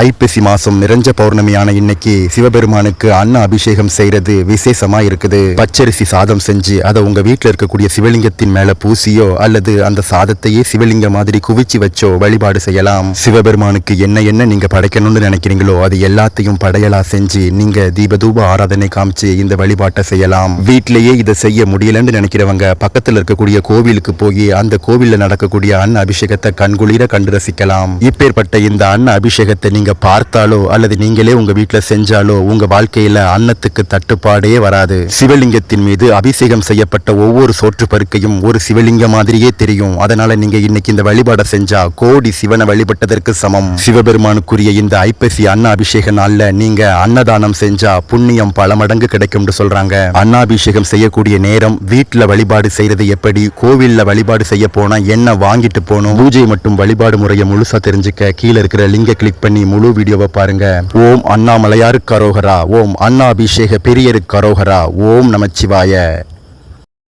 ஐப்பசி மாசம் நிறைஞ்ச பௌர்ணமியான இன்னைக்கு சிவபெருமானுக்கு அன்ன அபிஷேகம் செய்யறது விசேஷமா இருக்குது பச்சரிசி சாதம் செஞ்சு அதை உங்க வீட்டில் இருக்கக்கூடிய சிவலிங்கத்தின் மேல பூசியோ அல்லது அந்த சாதத்தையே சிவலிங்க மாதிரி குவிச்சு வச்சோ வழிபாடு செய்யலாம். சிவபெருமானுக்கு என்ன என்ன நீங்க படைக்கணும்னு நினைக்கிறீங்களோ அது எல்லாத்தையும் படையலா செஞ்சு நீங்க தீபதூப ஆராதனை காமிச்சு இந்த வழிபாட்டை செய்யலாம். வீட்டிலேயே இதை செய்ய முடியலன்னு நினைக்கிறவங்க பக்கத்தில் இருக்கக்கூடிய கோவிலுக்கு போய் அந்த கோவில்ல நடக்கக்கூடிய அன்ன அபிஷேகத்தை கண்குளிர கண்டு ரசிக்கலாம். இப்பேற்பட்ட இந்த அன்ன அபிஷேகத்தை நீங்க பார்த்தாலோ அல்லது நீங்களே உங்க வீட்டில் செஞ்சாலோ உங்க வாழ்க்கையில அன்னத்துக்கு தட்டுப்பாடே வராது. சிவலிங்கத்தின் மீது அபிஷேகம் செய்யப்பட்ட ஒவ்வொரு சோற்று பருக்கையும் ஒரு சிவலிங்க மாதிரியே தெரியும். அதனால நீங்க இன்னைக்கு இந்த வழிபாடை செஞ்சா கோடி சிவனை வழிபட்டதற்கு சமம். சிவபெருமானுக்குரிய இந்த ஐப்பசி அன்ன அபிஷேக நாள்ல நீங்க அன்னதானம் செஞ்சா புண்ணியம் பல மடங்கு கிடைக்கும்னு சொல்றாங்க. அன்னாபிஷேகம் செய்யக்கூடிய நேரம் வீட்டுல வழிபாடு செய்யறது எப்படி கோவில்ல வழிபாடு செய்ய போனா என்ன வாங்கிட்டு போகணும் பூஜை மற்றும் வழிபாடு முறையை முழுசா தெரிஞ்சுக்க கீழே இருக்கிற லிங்க கிளிக் பண்ணி முழு வீடியோவை பாருங்க. ஓம் அண்ணாமலையாரு கரோகரா ஓம் அண்ணா அபிஷேக பெரியரு கரோகரா ஓம் நமச்சிவாய.